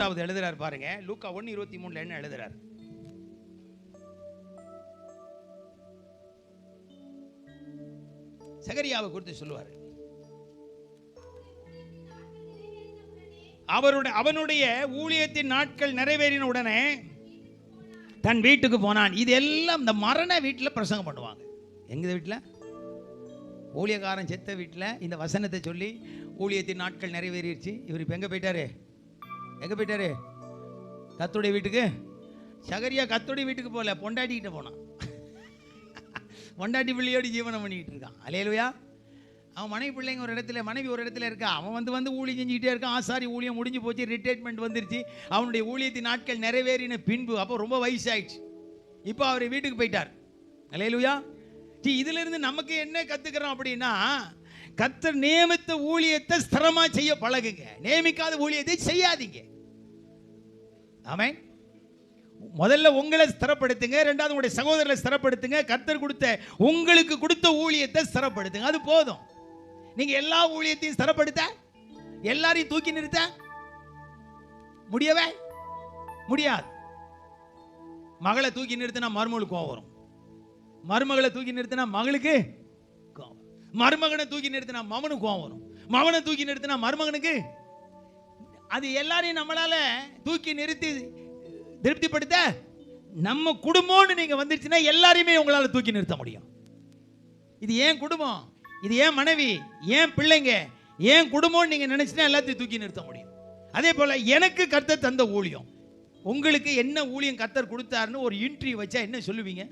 மூன்றாவது எழுதுறார் பாருங்க. லூக்கா ஒன்று இருபத்தி மூணுல என்ன எழுதுறார்? சகரியாவை குறித்து சொல்லுவார். அவருடைய அவனுடைய ஊழியத்தின் நாட்கள் நிறைவேறின உடனே தன் வீட்டுக்கு போனான். இது எல்லாம் இந்த மரண வீட்டில் பிரசங்கம் பண்ணுவாங்க. எங்க வீட்டில்? ஊழியக்காரன் செத்த வீட்டில் இந்த வசனத்தை சொல்லி ஊழியத்தின் நாட்கள் நிறைவேறிடுச்சு. இவர் இப்போ எங்கே போயிட்டாரு? எங்கே போயிட்டாரு? கத்துடைய வீட்டுக்கு? சகரியா கத்துடைய வீட்டுக்கு போகல பொண்டாட்டிக்கிட்ட போனான். பொண்டாட்டி பிள்ளையோடு ஜீவனம் பண்ணிக்கிட்டு இருக்கான். அலையலுயா அவன் மனைவி பிள்ளைங்க ஒரு இடத்துல மனைவி ஒரு இடத்துல இருக்கா? அவன் வந்து வந்து ஊழியம் செஞ்சுக்கிட்டே இருக்கான். ஆசாரி ஊழியம் முடிஞ்சு போச்சு ரிட்டைர்மெண்ட் வந்துருச்சு. அவனுடைய ஊழியத்தின் நாட்கள் நிறைவேறின பின்பு அப்போ ரொம்ப வயசாயிடுச்சு. இப்போ அவர் வீட்டுக்கு போயிட்டார். அலையலுயா டி இதிலிருந்து நமக்கு என்ன கற்றுக்கிறோம் அப்படின்னா கத்தர் நியமித்த ஊழியத்தை ஸ்திரமாக செய்ய பழகுங்க. நியமிக்காத ஊழியத்தை செய்யாதீங்க. ஆமென். முதல்ல உங்களை ஸ்திரப்படுத்துங்க ரெண்டாவது உங்களுடைய சகோதரரை ஸ்திரப்படுத்துங்க. கத்தர் கொடுத்த உங்களுக்கு கொடுத்த ஊழியத்தை ஸ்திரப்படுத்துங்க. அது போதும். நீங்க எல்லா ஊழியத்தையும் ஸ்திரப்படுத்த எல்லாரையும் தூக்கி நிறுத்த முடியவே முடியாது. மகளை தூக்கி நிறுத்தினா மருமகளுக்கு கோவம் வரும். மருமகளை தூக்கி நிறுத்தினா மகளுக்கு கோவம் மருமகனை தூக்கி நிறுத்தினா மவனுக்கு கோவம் வரும். மவனை தூக்கி நிறுத்தினா மருமகனுக்கு அது எல்லாரையும் நம்மளால தூக்கி நிறுத்தி திருப்திப்படுத்த நம்ம குடும்பம்னு நீங்க வந்துருச்சுன்னா எல்லாரையுமே உங்களால தூக்கி நிறுத்த முடியும். இது ஏன் குடும்பம்? இது ஏன் மனைவி? ஏன் பிள்ளைங்க? ஏன் குடும்பம்னு நீங்க நினைச்சுன்னா எல்லாத்தையும் தூக்கி நிறுத்த முடியும். அதே போல எனக்கு கர்த்தர் தந்த ஊழியம். உங்களுக்கு என்ன ஊழியம் கர்த்தர் கொடுத்தாருன்னு ஒரு இன்ட்ரி வச்சா என்ன சொல்லுவீங்க?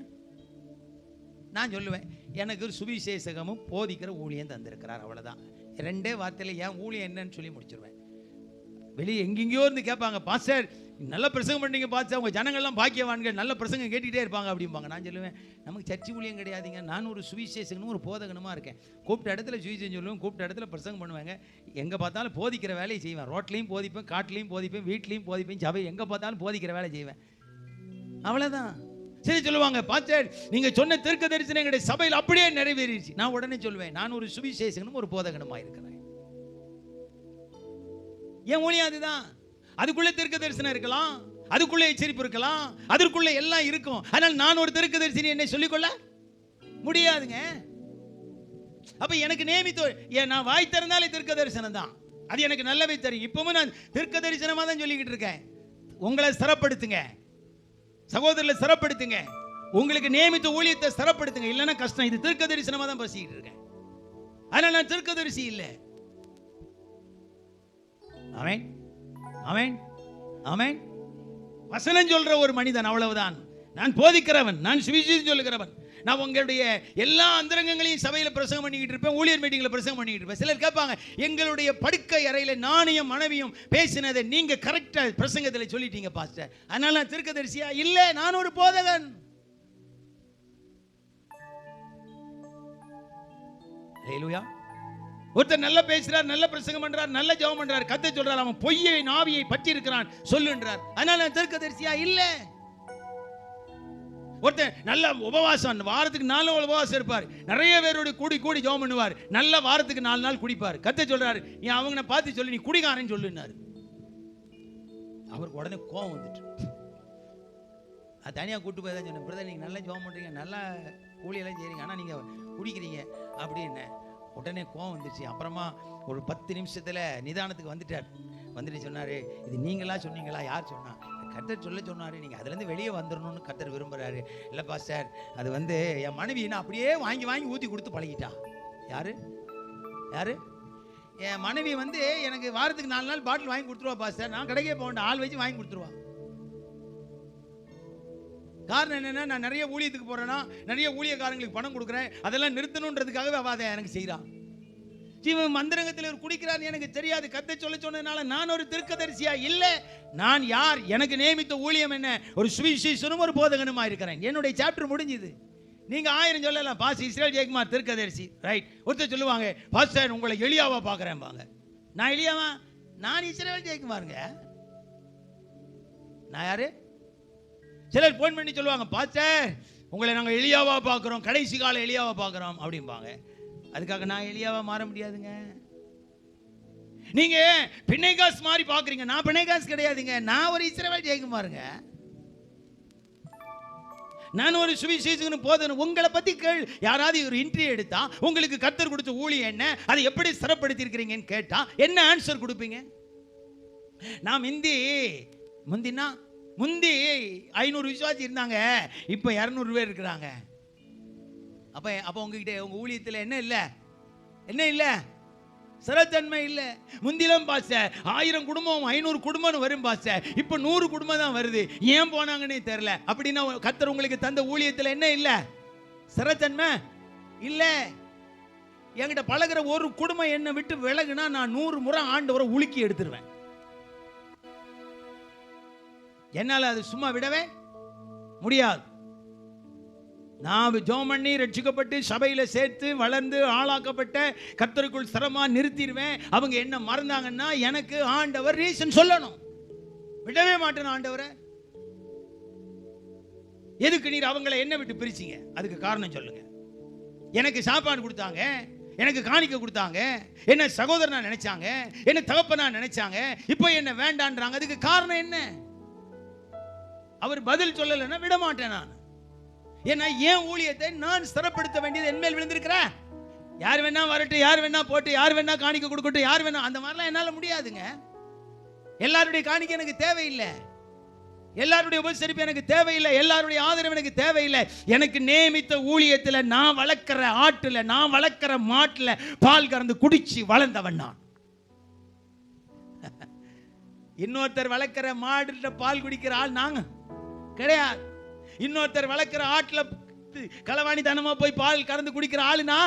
நான் சொல்லுவேன். எனக்கு ஒரு சுவிசேஷகமும் போதிக்கிற ஊழியம் தந்திருக்கிறார் அவ்வளோதான் ரெண்டே வார்த்தையில் என் ஊழியம் என்னன்னு சொல்லி முடிச்சிருவேன். வெளியே எங்கெங்கேயோ இருந்து கேட்பாங்க பாஸ்டர் நல்ல பிரசங்கம் பண்ணீங்க பார்த்து அவங்க ஜனங்கள்லாம் பாக்கியவான்கள் நல்ல பிரசங்கம் கேட்டுக்கிட்டே இருப்பாங்க அப்படிம்பாங்க. நான் சொல்லுவேன் நமக்கு சர்ச்சி ஊழியம் கிடையாதுங்க. நான் ஒரு சுவிசேஷகனும் ஒரு போதகனமாக இருக்கேன். கூப்பிட்ட இடத்துல சுவிசேஷம் சொல்லுவேன் கூப்பிட்ட இடத்துல பிரசங்கம் பண்ணுவாங்க. எங்கே பார்த்தாலும் போதிக்கிற வேலையை செய்வேன். ரோட்லேயும் போதிப்பேன் காட்டிலையும் போதிப்பேன் வீட்லேயும் போதிப்பேன் சபை எங்கே பார்த்தாலும் போதிக்கிற வேலை செய்வேன். அவ்வளோதான் சரி சொல்லுவாங்க பாஸ்டர் நீங்கள் சொன்ன தீர்க்க தரிசனம் எங்களுடைய சபையில் அப்படியே நிறைவேறிடுச்சு. நான் உடனே சொல்லுவேன் நான் ஒரு சுவிசேஷகனும் ஒரு போதகனமாக இருக்கிறேன். என் ஊழியம் அதுதான். அதுக்குள்ளே தீர்க்க தரிசனம் இருக்கலாம். அதுக்குள்ளே எச்சரிப்பு இருக்கலாம். அதற்குள்ளே எல்லாம் இருக்கும். ஆனால் நான் ஒரு தீர்க்க தரிசனம் என்னை சொல்லிக்கொள்ள முடியாதுங்க. அப்ப எனக்கு நியமித்து நான் வாய் திறந்தாலே தீர்க்க தரிசனம் தான். அது எனக்கு நல்லாவே தெரியும். இப்பவும் நான் தீர்க்க தரிசனமா தான் சொல்லிக்கிட்டு இருக்கேன். உங்களை சிறப்படுத்துங்க. சகோதரர்களை சிறப்படுத்துங்க. உங்களுக்கு நியமித்த ஊழியத்தை சிறப்படுத்துங்க. இல்லைன்னா கஷ்டம். இது தீர்க்க தரிசனமாக தான் பேசிக்கிட்டு இருக்கேன். அதனால நான் தீர்க்கதரிசி இல்லை. அவன் அவன் அவன் வசனம் சொல்ற ஒரு மனிதன் அவ்வளவுதான். நான் போதிக்கிறவன் நான் சுவிசேஷம் சொல்லுகிறவன். நான் உங்களுடைய எல்லா அந்தரங்கங்களையும் சபையில் பிரசங்கம் பண்ணிக்கிட்டு இருப்பேன் ஊழியர் மீட்டிங்கில் பிரசங்கம் பண்ணிக்கிட்டு இருப்பேன். சிலர் கேட்பாங்க எங்களுடைய படுக்கை அறையில் நானையும் மனைவியும் பேசினதை நீங்க கரெக்டாக பிரசங்கத்தில் சொல்லிட்டீங்க பாஸ்டர் அதனால நான் திருக்கதரிசியா? இல்லை நான் ஒரு போதகன். ஹalleluya ஒருத்தர் நல்லா பேசுறார் நல்ல பிரசங்கம் பண்றார் நல்ல ஜெபம் பண்றார் கத்தை சொல்றார் அவன் பொய்யை நாவியை பற்றி இருக்கிறான் சொல்லுன்றார். அதனால நான் தீர்க்கதரிசியா? இல்ல. ஒருத்தன் நல்ல உபவாசம் வாரத்துக்கு நாலு உபவாசம் இருப்பார். நிறைய பேரோட கூடி கூடி ஜெபம் பண்ணுவார். நல்ல வாரத்துக்கு நாலு நாள் குடிப்பார். கத்தை சொல்றாரு நீ அவங்கள பார்த்து சொல்லி நீ குடிகாரன்னு சொல்லுனாரு அவருக்கு உடனே கோவம் வந்துட்டு. அது தனியாக கூட்டு போய் தான் சொன்னேன் பிரதர் நீங்கள் நல்லா ஜோம் பண்ணுறீங்க நல்லா கூலியெல்லாம் செய்கிறீங்க ஆனால் நீங்கள் குடிக்கிறீங்க அப்படின்னு. உடனே கோவம் வந்துருச்சு. அப்புறமா ஒரு பத்து நிமிஷத்தில் நிதானத்துக்கு வந்துட்டார். வந்துட்டு சொன்னார் இது நீங்களா சொன்னீங்களா? யார் சொன்னா? கர்த்தர் சொல்ல சொன்னார் நீங்கள் அதுலேருந்து வெளியே வந்துடணும்னு கர்த்தர் விரும்புகிறாரு இல்லைப்பா சார் அது வந்து என் மனைவி நான் அப்படியே வாங்கி வாங்கி ஊற்றி கொடுத்து பழகிட்டா? யார்? யார்? என் மனைவி வந்து எனக்கு வாரத்துக்கு நாலு நாள் பாட்டில் வாங்கி கொடுத்துருவாப்பா சார். நான் கடைக்கே போக வேண்டாம். ஆள் வச்சு வாங்கி கொடுத்துருவா. காரணம் என்னென்னா நான் நிறைய ஊழியத்துக்கு போகிறேன்னா நிறைய ஊழியக்காரங்களுக்கு பணம் கொடுக்குறேன். அதெல்லாம் நிறுத்தணுன்றதுக்காகவே அவ அதை எனக்கு செய்கிறான் இவன் மந்திரங்கத்தில் ஒரு குடிக்கிறான்னு எனக்கு தெரியாது. கத்தை சொல்ல சொன்னதுனால நான் ஒரு திருக்கதரிசியா? இல்லை. நான் யார்? எனக்கு நியமித்த ஊழியம் என்ன? ஒரு சுவிசேஷனும் ஒரு போதகனுமா இருக்கிறேன். என்னுடைய சாப்டர் முடிஞ்சுது. நீங்கள் ஆயிரம் சொல்லலாம் பாஸ் இஸ்ரேல் ஜெயக்குமார் திருக்கதரிசி. ரைட் ஒருத்தர் சொல்லுவாங்க பாஸ்டர் உங்களை எளியாவா பார்க்குறேன். வாங்க. நான் எளியாவா நான் இஸ்ரேல் ஜெயக்குமாருங்க. நான் யாரு? சிலர் ஃபோன் பண்ணி சொல்லுவாங்க பாஸ்டர் உங்களை நாங்கள் எளியாவாக பார்க்குறோம் கடைசி கால எளியாவாக பார்க்குறோம் அப்படிம்பாங்க. அதுக்காக நான் எளியாவாக மாற முடியாதுங்க. நீங்க பிணைகாஸ் மாதிரி பாக்குறீங்க நான் பிணைகாஸ் கிடையாதுங்க. நான் ஒரு இஸ்ரவேல் ஜெயக்குமாருங்க. நான் ஒரு சுவிசேஷகனு போதணும் உங்களை பத்தி கேள். யாராவது ஒரு இன்டர்வியூ எடுத்தா உங்களுக்கு கத்தர் கொடுத்த ஊழியம் என்ன அதை எப்படி சிறப்படுத்தி இருக்கிறீங்கன்னு கேட்டா என்ன ஆன்சர் கொடுப்பீங்க? நான் முந்தி முந்தினா முந்தி ஐநூறு விசுவாசி இருந்தாங்க இப்போ இரநூறு பேர் இருக்கிறாங்க. அப்போ அப்போ உங்ககிட்ட உங்கள் ஊழியத்தில் என்ன இல்லை? என்ன இல்லை? சிறத்தன்மை இல்லை. முந்திலாம் பாச ஆயிரம் குடும்பம் ஐநூறு குடும்பம்னு வரும் பாச இப்போ நூறு குடும்பம் தான் வருது. ஏன் போனாங்கன்னே தெரில அப்படின்னா கத்தர் உங்களுக்கு தந்த ஊழியத்தில் என்ன இல்லை? சிறத்தன்மை இல்லை. என்கிட்ட பழகுற ஒரு குடும்பம் என்னை விட்டு விலகுனா நான் நூறு முறை ஆண்டு வரை உலுக்கி எடுத்துருவேன். என்னால் அது சும்மா விடவே முடியாது. நான் ஜோம் பண்ணி ரட்சிக்கப்பட்டு சபையில் சேர்த்து வளர்ந்து ஆளாக்கப்பட்ட கத்தருக்குள் சிரமமாக நிறுத்திடுவேன். அவங்க என்ன மறந்தாங்கன்னா எனக்கு ஆண்டவர் ரீசன் சொல்லணும். விடவே மாட்டேன் ஆண்டவரை. எதுக்கு நீர் அவங்கள என்ன விட்டு பிரிச்சிங்க? அதுக்கு காரணம் சொல்லுங்க. எனக்கு சாப்பாடு கொடுத்தாங்க எனக்கு காணிக்க கொடுத்தாங்க என்ன சகோதரனா நினைச்சாங்க என்ன தகப்பனா நினைச்சாங்க இப்போ என்ன வேண்டான்றாங்க? அதுக்கு காரணம் என்ன? அவர் பதில் சொல்லலைன்னா விட மாட்டேன் நான். ஏன்னா என் ஊழியத்தை நான் சிறப்படுத்த வேண்டியது என் மேல் விழுந்திருக்கிற. யார் வேணா வரட்டும் யார் வேணா போட்டு யார் வேணா காணிக்க கொடுக்கட்டும் யார் வேணா அந்த மாதிரிலாம் என்னால் முடியாதுங்க. எல்லாருடைய காணிக்க எனக்கு தேவையில்லை. எல்லாருடைய உபசரிப்பு எனக்கு தேவையில்லை. எல்லாருடைய ஆதரவு எனக்கு தேவையில்லை. எனக்கு நியமித்த ஊழியத்தில் நான் வளர்க்குற ஆட்டில் நான் வளர்க்குற மாட்டில் பால் கறந்து குடிச்சு வளர்ந்தவன் நான். இன்னொருத்தர் வளர்க்குற மாடுல பால் குடிக்கிற ஆள் நாங்கள் கிடையாது. இன்னொருத்தர் வளர்க்குற ஆட்டில் களவாணி தனமாக போய் பால் கறந்து குடிக்கிற ஆளுனா?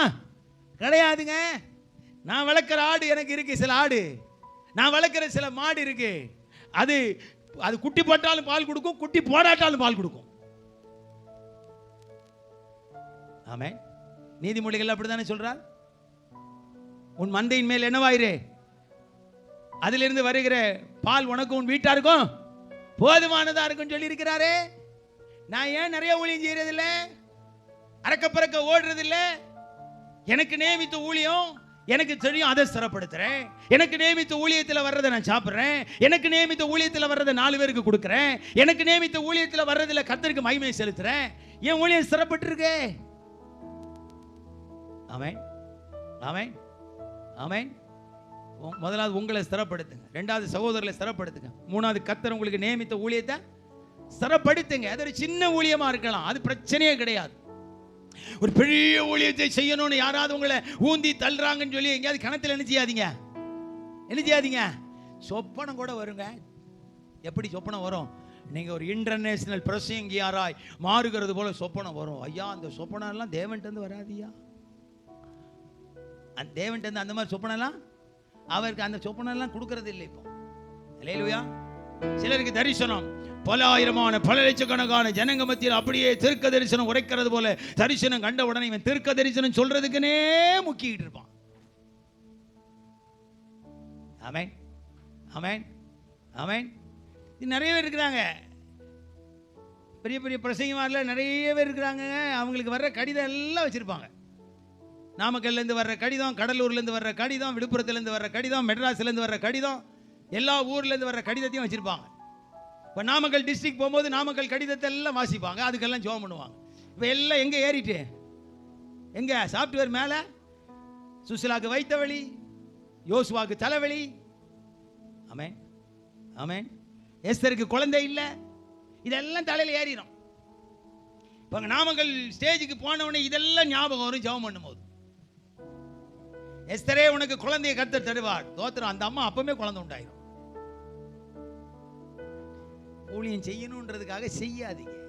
கிடையாதுங்க. நான் வளர்க்குற ஆடு எனக்கு இருக்கு சில ஆடு. நான் வளர்க்குற சில மாடு இருக்கு. அது அது குட்டி போட்டாலும் பால் கொடுக்கும் குட்டி போடாட்டாலும் பால் கொடுக்கும். ஆமே நீதிமொழிகள் அப்படித்தானே சொல்றார் உன் மந்தையின் மேல் என்னவாயிரு? அதிலிருந்து வருகிற பால் உனக்கும் உன் வீட்டாருக்கும்? போதுமானதா இருக்கும் சொல்லி இருக்கிறாரே நான் ஏன் நிறைய ஊழியம் செய்யறதில்ல? அறக்க பறக்க ஓடுறதில்ல? எனக்கு நியமித்த ஊழியம் எனக்கு தெரியும் அதை சிறப்படுத்துறேன். எனக்கு நியமித்த ஊழியத்தில் வர்றதை நான் சாப்பிட்றேன். எனக்கு நியமித்த ஊழியத்தில் வர்றதை நாலு பேருக்கு கொடுக்குறேன். எனக்கு நியமித்த ஊழியத்தில் வர்றதில் கத்தருக்கு மகிமை செலுத்துறேன். என் ஊழியம் சிறப்பட்டுருக்கே. அவன் அவன் அவன் முதலாவது உங்களை ஸ்திரப்படுத்துங்க ரெண்டாவது சகோதரர்களை ஸ்திரப்படுத்துங்க மூணாவது கத்தர் உங்களுக்கு நியமித்த ஊழியத்தை ஸ்திரப்படுத்துங்க அது ஒரு சின்ன ஊழியமா இருக்கலாம். அது பிரச்சனையே கிடையாது. ஒரு பெரிய ஊழியத்தை செய்யணும்னு யாராவது உங்களை ஊந்தி தள்ளுறாங்கன்னு சொல்லி எங்கேயாவது கிணத்துல என்ன செய்யாதீங்க என்ன செய்யாதீங்க சொப்பனம் கூட வருங்க. எப்படி சொப்பனம் வரும்? நீங்கள் ஒரு இன்டர்நேஷனல் பிரசங்கியாராய் மாறுகிறது போல சொப்பனம் வரும். ஐயா அந்த சொப்பனம் எல்லாம் தேவன்ட்டு வராதியா? அந்த தேவன்ட்டு அந்த மாதிரி சொப்பனம் எல்லாம் அவருக்கு அந்த சொப்பனெல்லாம் கொடுக்கறது இல்லை இப்போ. இல்லையா சிலருக்கு தரிசனம். பல ஆயிரமான பல லட்சக்கணக்கான ஜனங்க மத்தியில் அப்படியே திருக்க தரிசனம் உரைக்கிறது போல தரிசனம் கண்ட உடனே இவன் திருக்க தரிசனம் சொல்றதுக்குனே முக்கிட்டு இருப்பான். அமேன் அமேன் அமேன் இது நிறைய பேர் இருக்கிறாங்க. பெரிய பெரிய பிரசங்கமாரில் நிறைய பேர் இருக்கிறாங்க. அவங்களுக்கு வர்ற கடிதம் எல்லாம் வச்சுருப்பாங்க. நாமக்கல்லேருந்து வர்ற கடிதம் கடலூர்லேருந்து வர்ற கடிதம் விழுப்புரத்துலேருந்து வர்ற கடிதம் மெட்ராஸ்லேருந்து வர்ற கடிதம் எல்லா ஊர்லேருந்து வர்ற கடிதத்தையும் வச்சுருப்பாங்க. இப்போ நாமக்கல் டிஸ்ட்ரிக்ட் போகும்போது நாமக்கல் கடிதத்தை எல்லாம் வாசிப்பாங்க. அதுக்கெல்லாம் ஜோம் பண்ணுவாங்க. இப்போ எல்லாம் எங்கே ஏறிட்டு? எங்கே? சாஃப்ட்வேர் மேலே? சுசிலாக்கு வைத்த வழி யோசுவாக்கு தலைவலி ஆமேன். ஆமேன். எஸ்தருக்கு குழந்தை இல்லை. இதெல்லாம் தலையில் ஏறிடும் இப்போ நாமக்கல் ஸ்டேஜுக்கு போன இதெல்லாம் ஞாபகம் வரும் ஜெபம் பண்ணும்போது. எஸ்தரே உனக்கு குழந்தையை கர்த்தர் தருவார். தோத்திரம் அந்த அம்மா அப்பவுமே குழந்தை உண்டாயிரும். ஊழியம் செய்யணுன்றதுக்காக செய்யாதீங்க.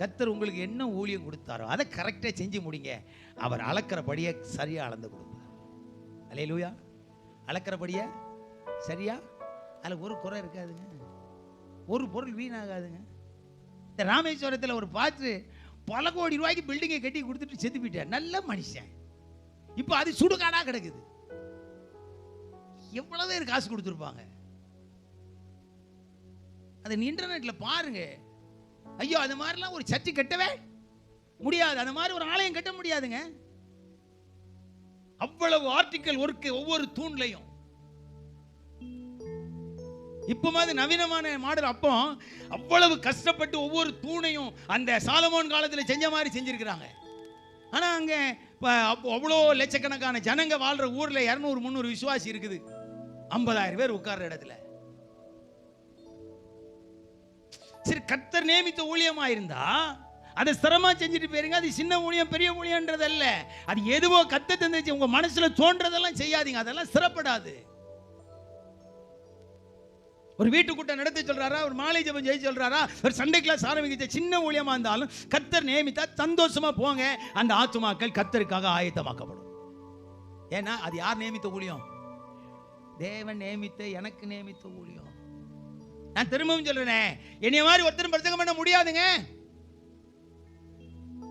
கத்தர் உங்களுக்கு என்ன ஊழியம் கொடுத்தாரோ அதை கரெக்டாக செஞ்சு முடிங்க. அவர் அளக்கிறபடியே சரியா அளந்து கொடுப்பார். அலையலூயா அளக்கிறபடியே சரியா? அதில் ஒரு குறை இருக்காதுங்க. ஒரு பொருள் வீணாகாதுங்க. இந்த ராமேஸ்வரத்தில் ஒரு பார்த்து பல கோடி ரூபாய்க்கு பில்டிங்கை கட்டி கொடுத்துட்டு செத்து போயிட்டார். நல்ல மனுஷன். இப்போ அது சுடுகாடாக கிடக்குது. எவ்வளவு பேர் காசு கொடுத்துருப்பாங்க? அதை நீ இன்டர்நெட்ல பாருங்க. ஐயோ அது மாதிரிலாம் ஒரு சர்ச்சு கட்டவே முடியாது. அந்த மாதிரி ஒரு ஆலயம் கட்ட முடியாதுங்க. அவ்வளவு ஆர்டிக்கல் ஒர்க்கு ஒவ்வொரு தூண்லையும். இப்போ மாதிரி நவீனமான மாடல் அப்போ அவ்வளவு கஷ்டப்பட்டு ஒவ்வொரு தூணையும் அந்த சாலமோன் காலத்தில் செஞ்ச மாதிரி செஞ்சிருக்கிறாங்க. ஆனால் அங்கே இப்போ அவ்வளோ லட்சக்கணக்கான ஜனங்க வாழ்கிற ஊரில் இரநூறு முந்நூறு விசுவாசி இருக்குது. ஐம்பதாயிரம் பேர் உட்கார்ற இடத்துல. சரி கத்தர் நியமித்த ஊழியமாக இருந்தா அதை சிரமமாக செஞ்சுட்டு போயிருங்க. அது சின்ன ஊழியம் பெரிய ஊழியன்றதல்ல அது எதுவோ கத்தை தந்துச்சு. உங்கள் மனசில் தோன்றதெல்லாம் செய்யாதீங்க. அதெல்லாம் சிறப்படாது. ஒரு வீட்டுக்கூட்டம் நடத்தி சொல்கிறாரா ஒரு மாலை ஜபம் செய்ய சொல்கிறாரா ஒரு சண்டை கிளாஸ் ஆரம்பிக்கிற சின்ன ஊழியமாக இருந்தாலும் கத்தர் நியமித்தா சந்தோஷமாக போங்க. அந்த ஆத்துமாக்கள் கத்தருக்காக ஆயத்தமாக்கப்படும். ஏன்னா அது யார் நியமித்த ஊழியம்? தேவன் நியமித்த எனக்கு நியமித்த ஊழியம். நான் திரும்பவும் சொல்றேன் என்னைய மாதிரி ஒருத்தரும் பிரச்சனை பண்ண முடியாதுங்க.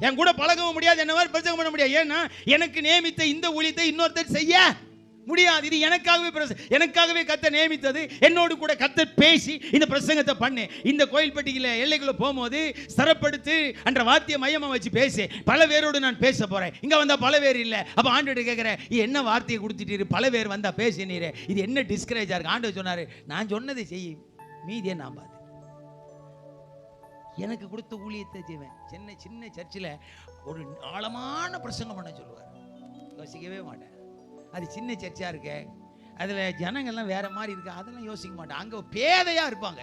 என் கூட பழகவும் முடியாது என்ன மாதிரி பிரச்சனை பண்ண முடியாது. ஏன்னா எனக்கு நியமித்த இந்த ஊழியத்தை இன்னொருத்தர் செய்ய முடியாது. இது எனக்காகவே எனக்காகவே கத்த நியமித்தது. என்னோடு கூட கத்த பேசி இந்த பிரசங்கத்தை பண்ணு. இந்த கோயில்பட்டியில் எல்லைக்குள்ள போகும்போது ஸ்தரப்படுத்து அன்ற வாத்திய மையமாக வச்சு பேசு. பல பேரோடு நான் பேச போறேன். இங்கே வந்தால் பல பேர் இல்லை. அப்போ ஆண்டு கேட்குறேன் இது என்ன வார்த்தையை கொடுத்துட்டீரு பல பேர் வந்தால் பேசினீரு. இது என்ன டிஸ்கரேஜாக இருக்கு? ஆண்டு சொன்னார் நான் சொன்னதை செய். மீதியை நான் பார்த்து எனக்கு கொடுத்த ஊழியத்தை செய்வேன். சின்ன சின்ன சர்ச்சில் ஒரு ஆழமான பிரசங்கம் பண்ண சொல்லுவார். யோசிக்கவே மாட்டேன். அது சின்ன சர்ச்சாக இருக்க. அதில் ஜனங்கள்லாம் வேறு மாதிரி இருக்கு. அதெல்லாம் யோசிக்க மாட்டேன் அங்கே பேதையாக இருப்பாங்க.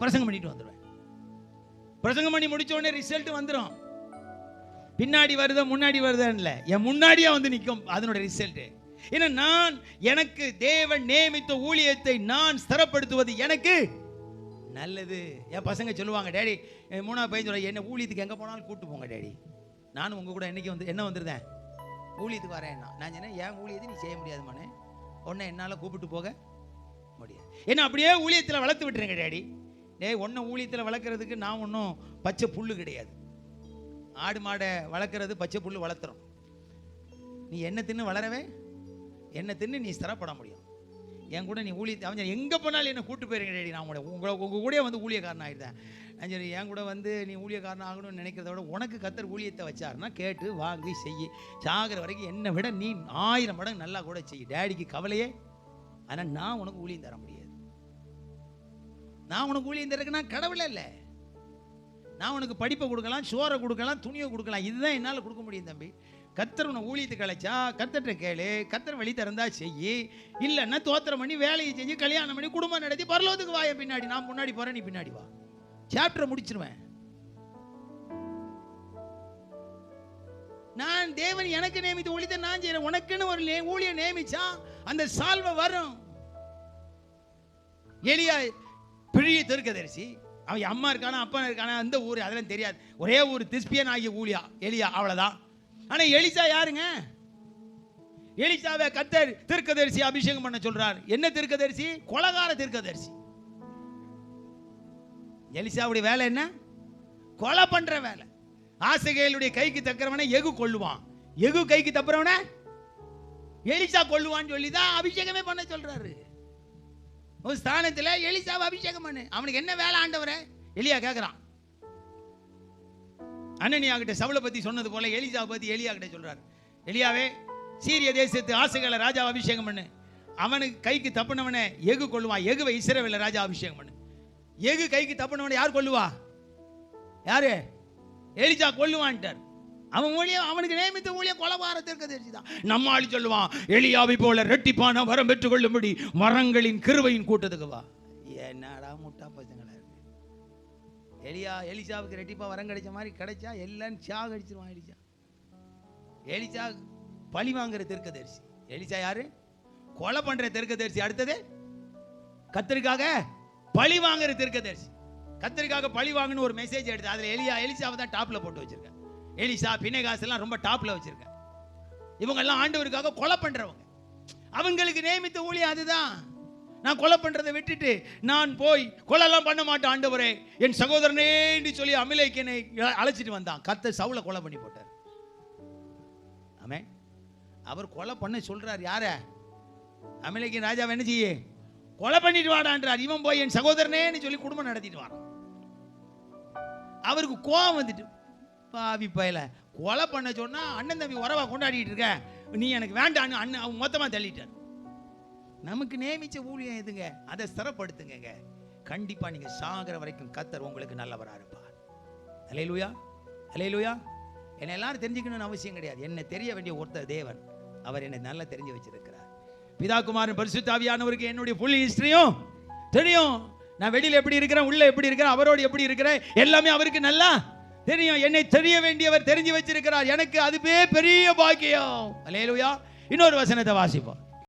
பிரசங்கம் பண்ணிட்டு வந்துடுவேன் பிரசங்கம் பண்ணி முடிச்ச உடனே ரிசல்ட் வந்துடும் பின்னாடி வருதா முன்னாடி வருதான்ல. இல்லை என் முன்னாடியே வந்து நிற்கும் அதனோட ரிசல்ட்டு ஏன்னா நான் எனக்கு தேவன் நியமித்த ஊழியத்தை நான் ஸ்திரப்படுத்துவது எனக்கு நல்லது. என் பசங்க சொல்லுவாங்க டேடி என் மூணாவது பையன் சொல்ல என்ன ஊழியத்துக்கு எங்கே போனாலும் கூட்டு போங்க டேடி. நானும் உங்கள் கூட என்னைக்கு வந்து என்ன வந்துருந்தேன் ஊழியத்துக்கு வரேன் நான். நான் சொன்னேன் ஏன் ஊழியத்தை நீ செய்ய முடியாதுமானே உன்னை என்னால் கூப்பிட்டு போக முடியாது. என்ன அப்படியே ஊழியத்தில் வளர்த்து விட்டுருங்க டேடி. டேய் ஒன்றை ஊழியத்தில் வளர்க்குறதுக்கு நான் ஒன்றும் பச்சை புல்லு கிடையாது. ஆடு மாடை வளர்க்குறது பச்சை புல்லு வளர்த்துறோம். நீ என்ன தின்னு வளரவே என்ன தின்னு நீ ஸ்திரப்பட முடியும். என் கூட நீ ஊழிய அவன் எங்கே போனாலும் என்ன கூட்டு போயிருங்க டேடி. நான் உங்களை உங்களை உங்கள் கூட வந்து ஊழியக்காரன் ஆகிட்டேன் நான் சரி என் கூட வந்து நீ ஊழியக்காரன் ஆகணும்னு நினைக்கிறத விட உனக்கு கத்தர் ஊழியத்தை வச்சாருன்னா கேட்டு வாங்கி செய். சாகிற வரைக்கும் என்னை விட நீ ஆயிரம் மடங்கு நல்லா கூட செய். டேடிக்கு கவலையே. ஆனால் நான் உனக்கு ஊழியம் தர முடியாது. நான் உனக்கு ஊழியம் தரக்குன்னா கடவுளே இல்லை. நான் உனக்கு படிப்பை கொடுக்கலாம் சோறை கொடுக்கலாம் துணியை கொடுக்கலாம். இதுதான் என்னால் கொடுக்க முடியும் தம்பி. கத்தர் உன்னை ஊழியத்துக்கு அழைச்சா கத்தர்கிட்ட கேளு. கத்தர் வழி திறந்தா செய்யி. இல்லைன்னா தோத்திரம் பண்ணி வேலையை செஞ்சு கல்யாணம் பண்ணி குடும்பம் நடத்தி பரலோகத்துக்கு வாய பின்னாடி. நான் முன்னாடி போகிறேன் நீ பின்னாடி வா. சாப்டரை முடிச்சிருவேன். நான் தேவன் எனக்கு நியமித்து ஒழித்த நான் செய்யறேன் உனக்குன்னு ஒரு ஊழியர் நியமிச்சா அந்த சால்வை வரும். எலியா பெரிய தெருக்கதரிசி அவன் அம்மா இருக்கானா அப்பா இருக்கானா அந்த ஊர் அதெல்லாம் தெரியாது. ஒரே ஒரு திஸ்பியன் ஆகிய ஊழியா எலியா அவ்வளோதான் ஆனால் எலிசா யாருங்க? எலிசாவை கத்தர் தீர்க்கதரிசி அபிஷேகம் பண்ண சொல்றார். என்ன தீர்க்கதரிசி? கொலகார தீர்க்கதரிசி. எலிசாவுடைய வேலை என்ன? கொலை பண்ற வேலை. ஆசைகளுடைய கைக்கு தக்கிறவனை எகு கொள்ளுவான் எகு கைக்கு தப்புறவனை? எலிசா கொள்ளுவான்னு சொல்லி தான் அபிஷேகமே பண்ண சொல்றாரு. ஒரு ஸ்தானத்துல எலிசாவை அபிஷேகம் பண்ணு. அவனுக்கு என்ன வேலை ஆண்டவர? எலியா கேட்குறான் அண்ணனியா கிட்ட சவுளை பத்தி சொன்னது போல எலிசா பத்தி எலியா கிட்ட சொல்றாரு. எலியாவே சீரிய தேசத்து ஆசைகளை ராஜா அபிஷேகம் பண்ணு. அவனுக்கு கைக்கு தப்புனவனை எகு கொள்ளுவான் எகுவை இஸ்ரவேல ராஜா அபிஷேகம் பண்ணு. எகு கைக்கு தப்புனவனை யார் கொல்லுவா? யாரு? எலிஜா கொல்லுவான்ட்டார். அவன் ஊழியம் அவனுக்கு நியமித்த ஊழியம் கொலபாரத்திற்கு தெரிஞ்சுதான் நம்ம ஆள் சொல்லுவான் எலியாவை போல ரெட்டிப்பான வரம் பெற்றுக்கொள்ளும்படி மரங்களின் கிருவையின் கூட்டத்துக்கு வா. என்னடா முட்டா பசங்களா இருக்கு. எலியா எலிசாவுக்கு ரெட்டிப்பா வரம் கிடைச்ச மாதிரி கிடைச்சா எல்லாம் சாக அடிச்சிருவான் எலிசா எலிசா பழி வாங்குற தெற்கதரிசி. எலிசா யாரு? கொலை பண்ற தெற்கதரிசி. அடுத்தது? கத்தருக்காக? பழி வாங்குற தீர்க்கதரிசி கத்திரிக்காக பழி வாங்குன்னு ஒரு மெசேஜ் எடுத்து அதில் எலியா எலிசாவை தான் டாப்பில் போட்டு வச்சிருக்கேன் எலிசா பிணைகாசு எல்லாம் ரொம்ப டாப்பில் வச்சிருக்கேன் இவங்கெல்லாம் ஆண்டவருக்காக கொலை பண்ணுறவங்க அவங்களுக்கு நியமித்த ஊழியம் அதுதான். நான் கொலை பண்ணுறதை விட்டுட்டு நான் போய் கொலைலாம் பண்ண மாட்டேன் ஆண்டவரே. என் சகோதரனேன்னு சொல்லி அமிலைக்கனை அழைச்சிட்டு வந்தான். கத்த சவுளை கொலை பண்ணி போட்டார். ஆமே அவர் கொலை பண்ண சொல்கிறார் யார? அமிலேக்கின் ராஜா என்ன செய்யே? கொலை பண்ணிட்டு வாடான்றார். இவன் போய் என் சகோதரனேன்னு சொல்லி குடும்பம் நடத்திட்டு வாரான். அவருக்கு கோவம் வந்துட்டு பாவி பயல கொலை பண்ண சொன்னா அண்ணன் தம்பி உறவா கொண்டாடிட்டு இருக்க நீ எனக்கு வேண்டான்னு அண்ணன் அவன் மொத்தமா தள்ளிட்டார். நமக்கு நியமிச்ச ஊழியம் எதுங்க? அதை சிறப்படுத்துங்க கண்டிப்பா நீங்க சாகிற வரைக்கும் கத்தர் உங்களுக்கு நல்லவராக இருப்பார். அலையலூயா அலையலூயா என்னை எல்லாரும் தெரிஞ்சுக்கணும்னு அவசியம் கிடையாது. என்னை தெரிய வேண்டிய ஒருத்தர் தேவன். அவர் என்னை நல்லா தெரிஞ்சு வச்சிருக்கிறார். பிதா குமாரன் பரிசுத்தாவியானவருக்கு என்னுடைய புள்ளி ஹிஸ்டரியும் தெரியும். நான் வெளியில் எப்படி இருக்கிறேன் உள்ள எப்படி இருக்கிறேன் அவரோடு எப்படி இருக்கிறேன் எல்லாமே அவருக்கு நல்லா தெரியும். என்னை தெரிய வேண்டியவர் தெரிஞ்சு வச்சிருக்கிறார். எனக்கு அதுவே பெரிய பாக்கியம். அலையலுயா இன்னொரு வசனத்தை வாசிப்போம்.